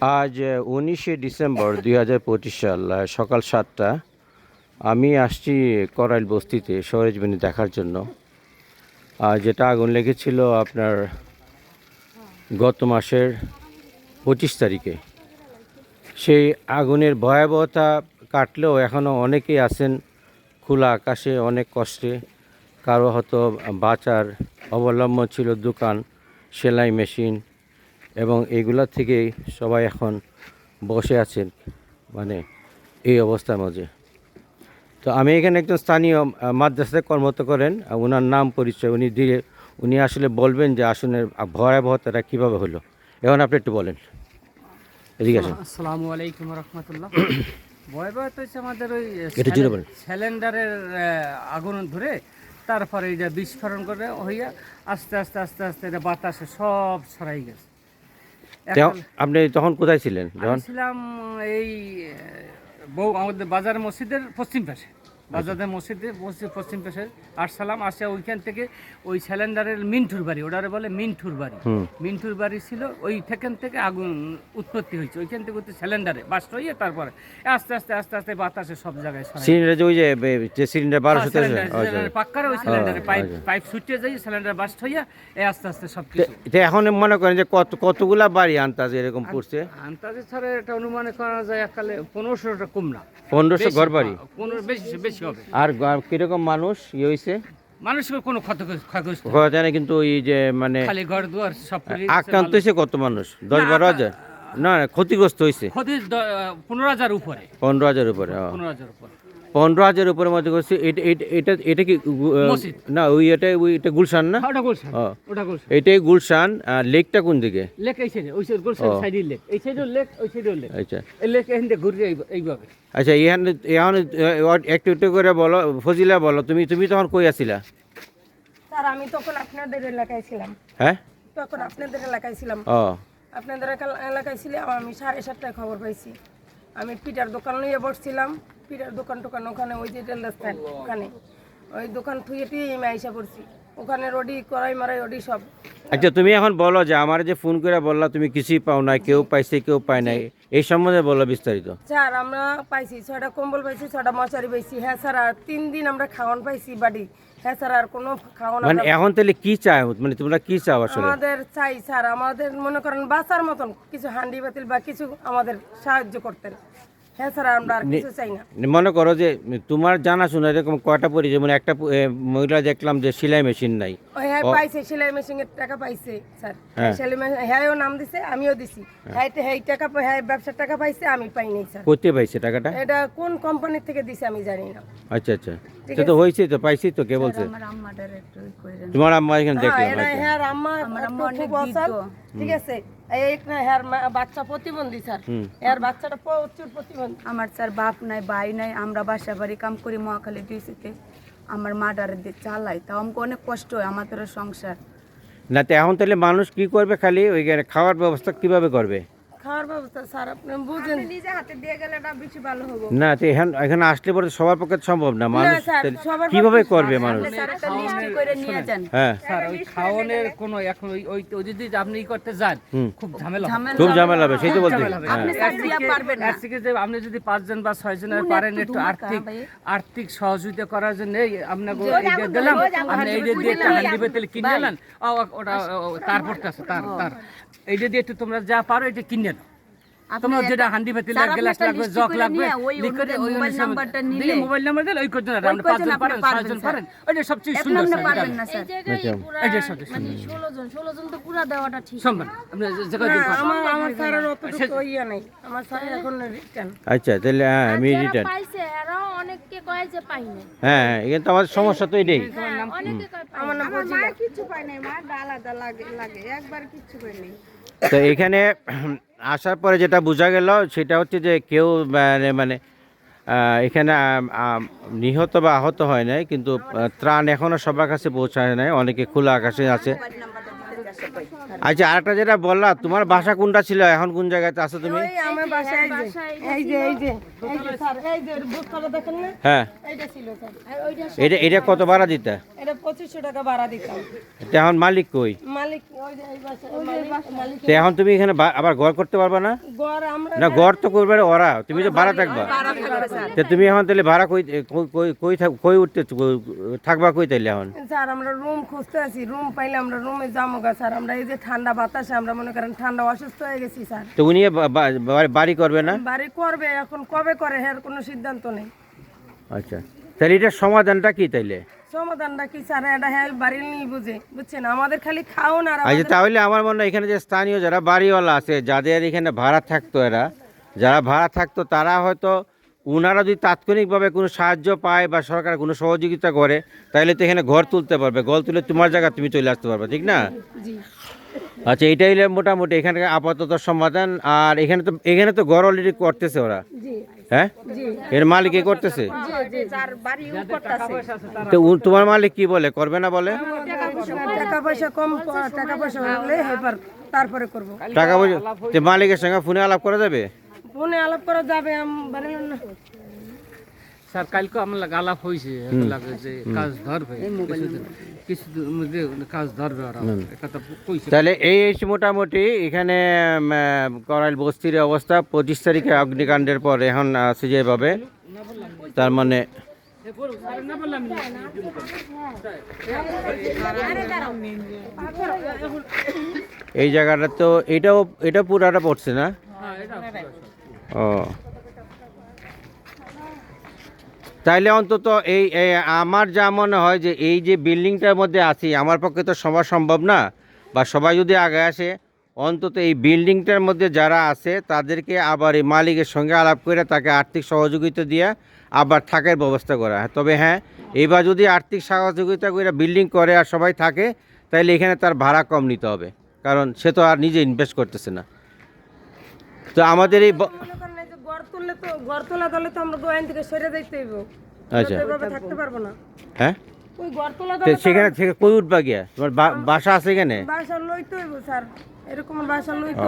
আজ উনিশে ডিসেম্বর দুই হাজার পঁচিশ সাল সকাল সাতটা, আমি আসছি করাইল বস্তিতে সরেজমিনি দেখার জন্য। যেটা আগুন লেগেছিল আপনার গত মাসের পঁচিশ তারিখে। সেই আগুনের ভয়াবহতা কাটলেও এখনও অনেকেই আছেন খোলা আকাশে অনেক কষ্টে। কারও হয়তো বাঁচার অবলম্বন ছিল দোকান, সেলাই মেশিন এবং এগুলা থেকেই সবাই এখন বসে আছেন মানে এই অবস্থার মাঝে। তো আমি এখানে একজন স্থানীয় মাদ্রাসায় কর্মরত করেন ওনার নাম পরিচয় উনি দিয়ে উনি আসলে বলবেন যে আসনের ভয়াবহতাটা কীভাবে হলো। এখন আপনি একটু বলেন। এদিকে আসেন। আসসালামু আলাইকুম রহমতুল্লাহ। ভয়াবহ তো হচ্ছে আমাদের ওই। সিলিন্ডারের আগুন ধরে তারপরে এটা বিস্ফোরণ করে হইয়া আস্তে আস্তে আস্তে আস্তে এটা বাতাসে সব ছড়াই গেছে। আপনি তখন কোথায় ছিলেন ছিলাম এই বউ আমাদের বাজার মসজিদের পশ্চিম পাশে। বাজারের মসজিদের মসজিদ পশ্চিম পাশে আসসালাম আসে ওইখান থেকে ওই সিলিন্ডারের মিন্টুর বাড়ি ওটারে বলে মিন্টুর বাড়ি। মিন্টুর বাড়ি ছিল ওই থেকে থেকে আগুন উৎপত্তি হয়েছে। ওইখান থেকে হচ্ছে সিলিন্ডারে বাস্ট হয়ে তারপরে আস্তে আস্তে আস্তে আস্তে বাতাসে সব জায়গায় সিলিন্ডার ওই যে সিলিন্ডার বারোশো হ্যাঁ, সিলিন্ডার, তেরোশো ওই সিলিন্ডারে পাইপ আচ্ছা। পাইপ ছুটে যাই সিলিন্ডার বাস্ট হইয়া আস্তে আস্তে সব কিছু। এটা এখন মনে করেন যে কত কতগুলা বাড়ি আনতাজ এরকম পড়ছে? আন্তাজে ছাড়া এটা অনুমান করা যায় একালে পনেরোশোটা কম না পনেরোশো ঘর বাড়ি পনেরো বেশি বেশি আর কীরকম মানুষ ইয়ে হয়েছে মানুষের কোনো ক্ষত না। কিন্তু ওই যে মানে খালি ঘর দুয়ার সব আক্রান্ত হয়েছে কত মানুষ? দশ বারো হাজার? না না ক্ষতিগ্রস্ত হয়েছে ক্ষতি পনেরো হাজার উপরে। পনেরো হাজার উপরে পনেরো হাজার উপরে। পনেরো হাজার উপরে মধ্যে করছে। এটা এটা কি। না ওই এটা ওই এটা গুলশান না? ওটা গুলশান। ও। ওটা গুলশান। এটাই গুলশান আর লেকটা কোন দিকে? লেক এই সাইডে ওই সাইড গুলশান সাইডের লেক। এই সাইডেও লেক ওই সাইডেও লেক। আচ্ছা। এই লেক এখান থেকে ঘুরে এইভাবে। আচ্ছা এখানে এখন একটু একটু করে বলো ফজিলা বলো তুমি তুমি তখন কই আছিলা স্যার আমি তখন আপনাদের এলাকায় ছিলাম। হ্যাঁ? তখন আপনাদের এলাকায় ছিলাম। ও। আপনাদের এলাকায় ছিলাম আমি সাড়ে সাতটায় খবর পাইছি। আমি পিঠার দোকান নিয়ে বসছিলাম। পিঠার দোকান টোকান ওখানে ওই যে রেল রাস্তায় ওখানে। ওই দোকান থুয়ে টুয়ে আমি আইসা পড়ছি। ওখানে রডি কড়াই মারাই রডি সব। আচ্ছা তুমি এখন বলো যে আমার যে ফোন করে বললা তুমি কিছুই পাও না কেউ পাইছে কেউ পায় নাই এই সম্বন্ধে বলো বিস্তারিত। স্যার আমরা পাইছি ছয়টা কম্বল পাইছি ছয়টা মশারি পাইছি। হ্যাঁ স্যার আর তিন দিন আমরা খাওয়ান পাইছি বাড়ি। হ্যাঁ স্যার আর কোনো খাওয়ান মানে এখন তাহলে কি চাও? মানে তোমরা কি চাও আসলে? আমাদের চাই স্যার আমাদের মনে করেন বাঁচার মতন কিছু হান্ডি বাতিল বা কিছু আমাদের সাহায্য করতেন। হ্যাঁ স্যার আমরা আর কিছু চাই না। মনে করো যে তোমার জানাশোনা এরকম কয়টা পরি যেমন একটা মহিলা দেখলাম যে সেলাই মেশিন নাই। হ্যাঁ পাইছে সেলাই মেশিনের টাকা পাইছে স্যার। হ্যাঁ। সেলাই মেশিন হ্যাঁও নাম দিছে আমিও দিছি। হ্যাঁ। হ্যাঁ টাকা পাই- হ্যাঁ ব্যবসার টাকা পাইছে আমি পাই নাই স্যার। করতে পাইছে টাকাটা? এটা কোন কোম্পানি থেকে দিছে আমি জানি না। আচ্ছা আচ্ছা। সে তো হয়েছে তো পাইছি তো কে বলছে? তোমার আম্মা এখানে হ্যাঁ দেখলাম। হ্যাঁ আম্মা একটু খুব অসল ঠিক আছে? এই না হ্যাঁ বাচ্চা প্রতিবন্ধী স্যার। এর বাচ্চাটা প্রচুর প্রতিবন্ধী। আমার স্যার বাপ নাই ভাই নাই আমরা বাসা বাড়ি কাম করি মহাখালী ডিউসিতে আমার মা ডারে দিয়ে চালাই তাও আমাকে অনেক কষ্ট হয় আমাদের সংসার। না তো এখন তাহলে মানুষ কি করবে খালি? ওইখানে খাওয়ার ব্যবস্থা কীভাবে করবে? খাওয়ার ব্যবস্থা স্যার আপনি বুঝেন। নিজে হাতে দিয়ে গেলে এটা বেশি ভালো হব। না তো এখানে এখানে আসলে পরে সবার পক্ষে সম্ভব না মানুষ কীভাবে করবে মানুষ? স্যার একটা লিস্ট করে নিয়ে যান। হ্যাঁ। স্যার ওই খাওয়ানোর কোনো এখন ওই যদি আপনি করতে যান খুব ঝামেলা খুব ঝামেলা হবে। সেই তো বলতে হবে। হ্যাঁ। আপনি পারবেন না। যে আপনি যদি পাঁচজন বা ছয়জন পারেন একটু আর্থিক আর্থিক সহযোগিতা করার জন্য আপনাকে এই দিয়ে দিলাম আপনি এই দিয়ে একটা হান্ডি বেতেল কিনে নেন। ওটা ও, তারপর আছে তার তার। এইটা দিয়ে একটু তোমরা যা পারো এটা কিনে তোমার যেটা হান্ডি বেতেল স্যার, গ্লাস লাগবে জগ লাগবে নিয়ে ওই নাম্বারটা দিলে নিলে মোবাইল নাম্বার দিলে ওই আপনি কজন পাঁচজন পারেন ছয়জন স্যার। পারেন ওইটা সবচেয়ে সুন্দর আপনি স্যার, পারবেন এটা। না স্যার। এই যে সবচেয়ে মানে সুন্দর ষোলো জন ষোলো জন তো পুরা দেওয়াটা ঠিক। সম্মান আপনি যে জায়গায় দিন। আমার আমার স্যারের অতটুকু ইয়ে নেই। আমার স্যার এখন রিটার্ন আচ্ছা তাহলে হ্যাঁ আমি রিটার্ন পাইছে এরাও অনেককে কয় যে পাই নাই। হ্যাঁ হ্যাঁ এখানে তো আমাদের সমস্যা তো এটাই। হ্যাঁ, অনেকে কয় আমার নাম কিছু পাই নাই মা আলাদা লাগে লাগে। একবার কিছু পাই নাই তো এখানে আসার পরে যেটা বোঝা গেল সেটা হচ্ছে যে কেউ মানে মানে এখানে নিহত বা আহত হয় নাই, কিন্তু ত্রাণ এখনও সবার কাছে পৌঁছায় নাই, অনেকে খোলা আকাশে আছে। আচ্ছা আরেকটা যেটা বললা, তোমার বাসা কোনটা ছিল? এখন কোন জায়গাতে আছো তুমি? আমার বাসায় এই যে এই যে এই যে স্যার এই যে বুকটা দেখেন না? হ্যাঁ। এইটা ছিল স্যার। এটা এটা কত ভাড়া দিতে? এটা পঁচিশশো টাকা ভাড়া দিতাম। এখন মালিক কই? মালিক ওই যে এই বাসায় মালিক মালিক এখন তুমি এখানে আবার ঘর করতে পারবে না? আমরা না ঘর তো করবে ওরা। তুমি তো ভাড়া থাকবা। তো তুমি এখন তাহলে ভাড়া কই কই- কই কই থাক- কই উঠতে থাকবা কই তাইলে এখন? স্যার আমরা রুম খুঁজতে আছি। রুম পাইলে আমরা রুমে যাব গা স্যার। আমরা এই যে ঠান্ডা বাতাসে আমরা মনে করেন ঠান্ডা অসুস্থ হয়ে গেছি স্যার। তো উনি বাড়ি করবে না? বাড়ি করবে এখন কবে করে এর কোনো সিদ্ধান্ত নেই। আচ্ছা তাহলে এটার সমাধানটা কি তাইলে? সমাধানটা কি স্যার এটা হ্যাঁ বাড়ির নিয়ে বুঝে বুঝছেন? আমাদের খালি খাওন আর আচ্ছা তাহলে আমার মনে হয় এখানে যে স্থানীয় যারা বাড়িওয়ালা আছে যাদের এখানে ভাড়া থাকতো এরা যারা ভাড়া থাকতো তারা হয়তো ওনারা যদি তাৎক্ষণিকভাবে কোনো সাহায্য পায় বা সরকার কোনো সহযোগিতা করে তাহলে তো এখানে ঘর তুলতে পারবে। ঘর তুলে তোমার জায়গা তুমি চলে আসতে পারবে ঠিক না? আচ্ছা এটাই হলো মোটামুটি এখানে আপাতত সমাধান। আর এখানে তো এখানে তো ঘর অলরেডি করতেছে ওরা। হ্যাঁ? এর মালিক এ করতেছে? তো তোমার মালিক কি বলে? করবে না বলে? টাকা পয়সা কম টাকা পয়সা হলে তারপরে করব। টাকা পয়সা তো মালিকের সঙ্গে ফোনে আলাপ করা যাবে? ফোনে আলাপ করা যাবে স্যার কালকে আমার আলাপ হয়েছে লাগে যে কাজ ধরবে। কিছুদিন কিছুদিন কাজ ধরবে ওরা। এটা কইছে। তাহলে এই হচ্ছে মোটামুটি এখানে করাইল বস্তির অবস্থা। পঁচিশ তারিখে অগ্নিকাণ্ডের পর এখন আছে যেভাবে তার মানে এই জায়গাটা তো এটাও এটা পুরাটা পড়ছে না? ও। তাইলে অন্তত এই আমার যা মনে হয় যে এই যে বিল্ডিংটার মধ্যে আছি, আমার পক্ষে তো সবার সম্ভব না। বা সবাই যদি আগে আসে, অন্তত এই বিল্ডিংটার মধ্যে যারা আছে, তাদেরকে আবার এই মালিকের সঙ্গে আলাপ করে তাকে আর্থিক সহযোগিতা দিয়ে আবার থাকার ব্যবস্থা করা। হয় তবে হ্যাঁ এবার যদি আর্থিক সহযোগিতা করে বিল্ডিং করে আর সবাই থাকে তাহলে এখানে তার ভাড়া কম নিতে হবে। কারণ সে তো আর নিজে ইনভেস্ট করতেছে না। তো আমাদের এই ব- মনে করেন এই যে ঘর তুললে তো ঘর তোলা দলে তো আমরা গোয়াইন থেকে সরে যাইতে হইব। আচ্ছা। এভাবে থাকতে পারব না। হ্যাঁ? ওই ঘর তোলা তো দলে সেখানে থেকে কই উঠবা গিয়া? তোমার বা- বাসা আছে এখানে? বাসা লইতে হইব স্যার। এরকম বাসা লইতে।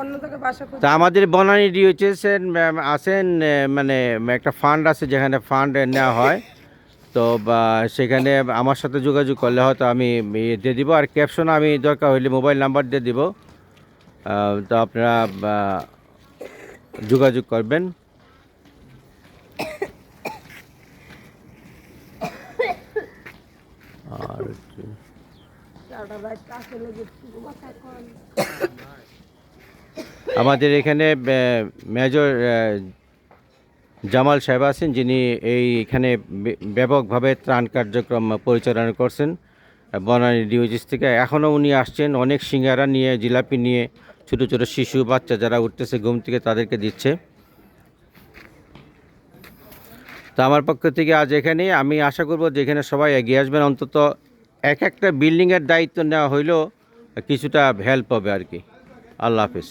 অন্য থেকে বাসা তা আমাদের বনানী ডিওচেসের আছেন মানে একটা ফান্ড আছে যেখানে ফান্ড নেওয়া হয়। তো বা সেখানে আমার সাথে যোগাযোগ করলে হয়তো আমি ইয়ে দিয়ে দিব। আর ক্যাপশন আমি দরকার হইলে মোবাইল নাম্বার দিয়ে দিব। তো আপনারা যোগাযোগ করবেন। আর আমাদের এখানে মেজর জামাল সাহেব আছেন, যিনি এই এখানে ব্যাপকভাবে ত্রাণ কার্যক্রম পরিচালনা করছেন, বনানী ডিওজিস থেকে। এখনও উনি আসছেন, অনেক সিঙ্গারা নিয়ে, জিলাপি নিয়ে ছোটো ছোটো শিশু বাচ্চা যারা উঠতেছে, ঘুম থেকে তাদেরকে দিচ্ছে। তো আমার পক্ষ থেকে আজ এখানে আমি আশা করব যে এখানে সবাই এগিয়ে আসবেন। অন্তত এক একটা বিল্ডিংয়ের দায়িত্ব নেওয়া হইলেও কিছুটা হেল্প হবে আর কি। আল্লাহ হাফিজ।